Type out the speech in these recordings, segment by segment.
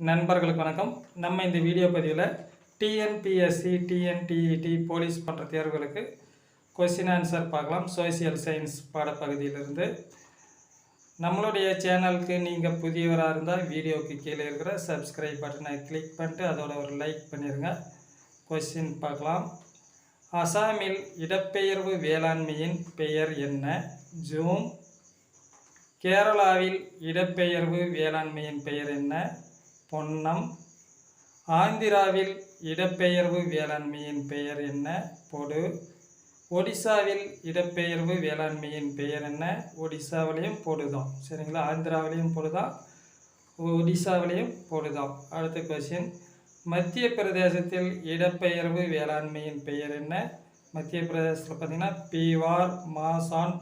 நண்பர்களுக்கு வணக்கம். நம்ம இந்த வீடியோ பதிவில் டிஎன்பிஎஸ்சி டிஎன்டிஇடி போலீஸ் போன்ற தேர்வுகளுக்கு கொஸ்டின் ஆன்சர் பார்க்கலாம். சோசியல் சயின்ஸ் பாடப்பகுதியிலிருந்து. நம்மளுடைய சேனலுக்கு நீங்கள் புதியவராக இருந்தால் வீடியோவுக்கு கீழே இருக்கிற சப்ஸ்கிரைப் பட்டனை கிளிக் பண்ணிட்டு அதோட ஒரு லைக் பண்ணிடுங்க கொஸ்டின் பார்க்கலாம். அசாமில் இடப்பெயர்வு வேளாண்மையின் பெயர் என்ன? ஜூம். கேரளாவில் இடப்பெயர்வு வேளாண்மையின் பெயர் என்ன? பொன்னம். ஆந்திராவில் இடப்பெயர்வு வேளாண்மையின் பெயர் என்ன? பொடு. ஒடிசாவில் இடப்பெயர்வு வேளாண்மையின் பெயர் என்ன? ஒடிசாவிலையும் பொடுதான். சரிங்களா? ஆந்திராவிலையும் பொடுதான். ஒடிசாவிலையும் பொடுதான். அடுத்த கொஸ்டின் மத்திய பிரதேசத்தில் இடப்பெயர்வு வேளாண்மையின் பெயர் என்ன? மத்திய பிரதேசத்தில் பார்த்தீங்கன்னா பீவார் மாசான்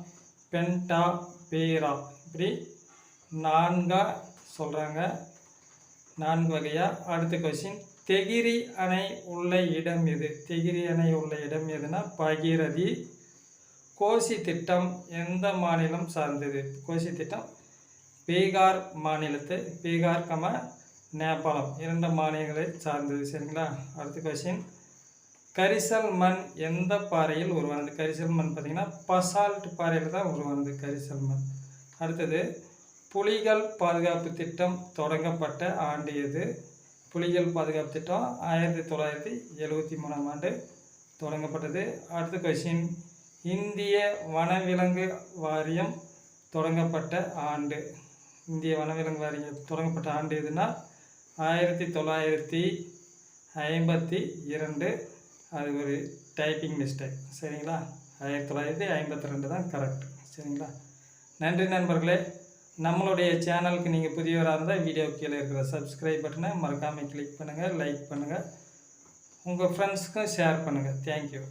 பென்டா பீரா. இப்படி நான்காக சொல்கிறாங்க நான்கு வகையாக அடுத்த கொஸ்டின் தெகிரி அணை உள்ள இடம் எது? தெகிரி அணை உள்ள இடம் எதுனா பகீரதி. கோசி திட்டம் எந்த மாநிலம் சார்ந்தது? கோசி திட்டம் பீகார் மாநிலத்தை பீகார் கம நேபாளம். இரண்டு மாநிலங்களை சார்ந்தது. சரிங்களா? அடுத்த கொஸ்டின் கரிசல் மண் எந்த பாறையில் உருவானது? கரிசல் மண் பார்த்திங்கன்னா பசால்ட் பாறையில் தான் உருவானது கரிசல் மண். அடுத்தது புலிகள் பாதுகாப்பு திட்டம் தொடங்கப்பட்ட ஆண்டு எது? புலிகள் பாதுகாப்பு திட்டம் ஆயிரத்தி தொள்ளாயிரத்தி எழுபத்தி மூணாம் ஆண்டு தொடங்கப்பட்டது. அடுத்த கொஷின் இந்திய வனவிலங்கு வாரியம் தொடங்கப்பட்ட ஆண்டு. இந்திய வனவிலங்கு வாரியம் தொடங்கப்பட்ட ஆண்டு எதுனா ஆயிரத்தி தொள்ளாயிரத்தி ஐம்பத்தி இரண்டு. அது ஒரு டைப்பிங் மிஸ்டேக் சரிங்களா? ஆயிரத்தி தொள்ளாயிரத்தி ஐம்பத்தி ரெண்டு தான் கரெக்ட் சரிங்களா? நன்றி நண்பர்களே. நம்மளுடைய சேனலுக்கு நீங்கள் புதியவராக இருந்தால் வீடியோ கீழே இருக்கிற சப்ஸ்கிரைப் பட்டனை மறக்காமல் கிளிக் பண்ணுங்கள் லைக் பண்ணுங்கள் உங்கள் ஃப்ரெண்ட்ஸ்க்கும் ஷேர் பண்ணுங்கள் தேங்க்யூ